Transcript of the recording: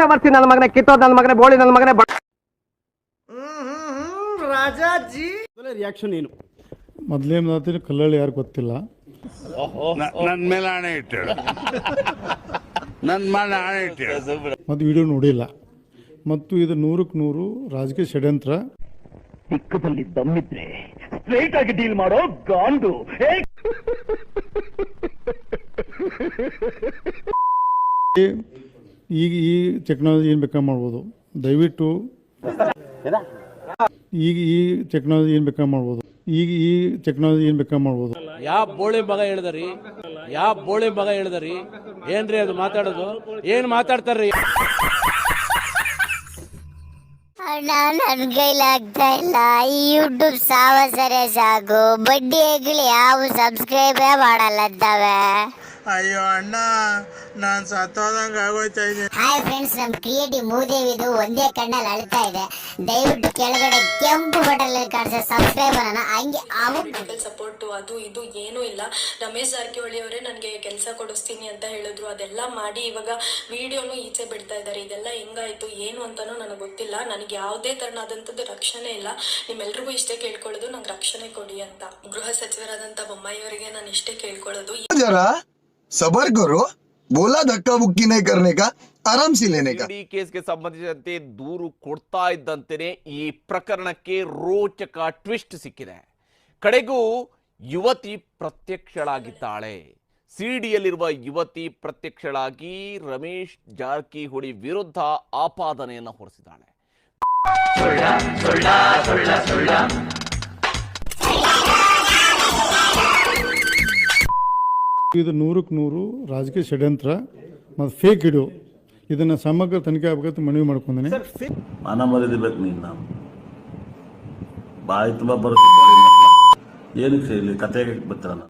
ಬೇವರ್ಸಿ ನನ್ನ ಮಗನೇ ಕಿತ್ತೋದ್ ನನ್ನ ಮಗನೇ ಬೋಳಿ ನನ್ನ ಮಗನೇ ರಾಜಾಜಿ. ರಿಯಾಕ್ಷನ್ ಏನು? ಮೊದ್ಲೇನು ಕಲ್ಲಳ್ಳಿ ಯಾರು ಗೊತ್ತಿಲ್ಲ. ನನ್ನ ಮೇಲೆ ಆಣೆ ಇಟ್ಟು ನನ್ನ ಮೇಲೆ ಆಣೆ ಇಟ್ಟು ಮತ್ತು ವಿಡಿಯೋ ನೋಡಿಲ್ಲ. ಮತ್ತು ಇದು ನೂರಕ್ಕೆ ನೂರು ರಾಜಕೀಯ ಷಡ್ಯಂತ್ರ. ದಿಕ್ಕದಲ್ಲಿ ದಮ್ಮಿದ್ರೆ ಸ್ಟ್ರೈಟ್ ಆಗಿ ಡೀಲ್ ಮಾಡೋ ಗಾಂಡು. ಈಗ ಈ ಟೆಕ್ನಾಲಜಿ ಏನು ಬೇಕಾ ಮಾಡ್ಬೋದು. ದಯವಿಟ್ಟು ಈಗ ಈ ಟೆಕ್ನಾಲಜಿ ಏನು ಬೇಕಾ ಮಾಡ್ಬೋದು. ಈಗ ಈ ಟೆಕ್ನಾಲಜಿ ಏನು ಬೇಕಾ ಮಾಡ್ಬೋದು. ಯಾವ ಬೋಳಿ ಮಗ ಹೇಳಿದ್ರಿ? ಯಾವ ಬೋಳಿ ಮಗ ಹೇಳಿದ್ರಿ? ಏನ್ರಿ ಅದು ಮಾತಾಡೋದು? ಏನ್ ಮಾತಾಡ್ತಾರ್ರಿ? ಅಣ್ಣ ನನ್ ಕೈಲಾಗ್ತಾ ಇಲ್ಲ. ಈ ಯೂಟ್ಯೂಬ್ ಸಾವಸರೆ ಸಾಕು. ಬಡ್ಡಿ ಹೆಗ್ಲಿ ಯಾವ ಸಬ್ಸ್ಕ್ರೈಬೇ ಮಾಡಲ್ಲ ಅಂತಾವೆ. ಅಯ್ಯೋ ಅಣ್ಣ ನಾನು ಸತ್ತೋದಂಗ ಆಗೋಯ್ತಾ ಇದ್ದೀನಿ ಹಾಯ್ ಫ್ರೆಂಡ್ಸ್ ನಮ್ ಕ್ರಿಯೇಟಿವ್ ಮೂದೇವಿದು ಒಂದೇ ಕಣ್ಣಲ್ಲಿ ಅಳ್ತಾ ಇದೆ. ದಯವಿಟ್ಟು ಕೆಳಗಡೆ ಕೆಂಪು ಬಟನ್ ಕಾಣಿಸೋ ಸಬ್ಸ್ಕ್ರೈಬರ್ ಅನ್ನ ಹಂಗೆ ಅವು ಸಪೋರ್ಟ್ ಅದು ಇದು ಏನೂ ಇಲ್ಲ. ರಮೇಶ್ ಜಾರಕಿಹೊಳಿ ಅವರೇ ನನಗೆ ಕೆಲಸ ಕೊಡಿಸ್ತೀನಿ ಅಂತ ಹೇಳಿದ್ರು. ಅದೆಲ್ಲ ಮಾಡಿ ಇವಾಗ ವಿಡಿಯೋನು ಈಚೆ ಬಿಡ್ತಾ ಇದ್ದಾರೆ ಇದೆಲ್ಲ ಹೆಂಗಾಯ್ತು ಏನು ಅಂತಾನೂ ನನಗೆ ಗೊತ್ತಿಲ್ಲ. ನನಗೆ ಯಾವುದೇ ತರನಾದಂಥದ್ದು ರಕ್ಷಣೆ ಇಲ್ಲ. ನಿಮ್ಮೆಲ್ರಿಗೂ ಇಷ್ಟೇ ಕೇಳ್ಕೊಳ್ಳೋದು ನಂಗೆ ರಕ್ಷಣೆ ಕೊಡಿ ಅಂತ. ಗೃಹ ಸಚಿವರಾದಂಥ ಬೊಮ್ಮಾಯಿಯವರಿಗೆ ನಾನು ಇಷ್ಟೇ ಕೇಳ್ಕೊಳ್ಳೋದು. ಸಬರ್ಗರು ಬೋಲಾ ಧಕ್ಕಾ ಬುಕ್ಕಿನೇ ಕರ್ನೇಕ ಈ ಕೇಸ್ಗೆ ಸಂಬಂಧಿಸಿದಂತೆ ದೂರು ಕೊಡ್ತಾ ಇದ್ದಂತೆಯೇ ಈ ಪ್ರಕರಣಕ್ಕೆ ರೋಚಕ ಟ್ವಿಸ್ಟ್ ಸಿಕ್ಕಿದೆ. ಕಡೆಗೂ ಯುವತಿ ಪ್ರತ್ಯಕ್ಷಳಾಗಿದ್ದಾಳೆ. ಸಿಡಿಯಲ್ಲಿರುವ ಯುವತಿ ಪ್ರತ್ಯಕ್ಷಳಾಗಿ ರಮೇಶ್ ಜಾರಕಿಹೊಳಿ ವಿರುದ್ಧ ಆಪಾದನೆಯನ್ನು ಹೊರಿಸಿದ್ದಾಳೆ. ಇದು ನೂರಕ್ಕೆ ನೂರು ರಾಜಕೀಯ ಷಡ್ಯಂತ್ರ ಮತ್ತು ಫೇಕ್ ಇಡು ಇದನ್ನು ಸಮಗ್ರ ತನಿಖೆ ಆಗಬೇಕಂತ ಮನವಿ ಮಾಡ್ಕೊಂಡೇನೆ. ಮಾನ ಮರ್ಯಾದೆ ನೀನು ನಾವು ಬಾಯಿ ತುಂಬ ಬರುತ್ತೆ ಏನಕ್ಕೆ ಸೇರಿ ಕತೆಗೆ ಬರ್ತಾರ?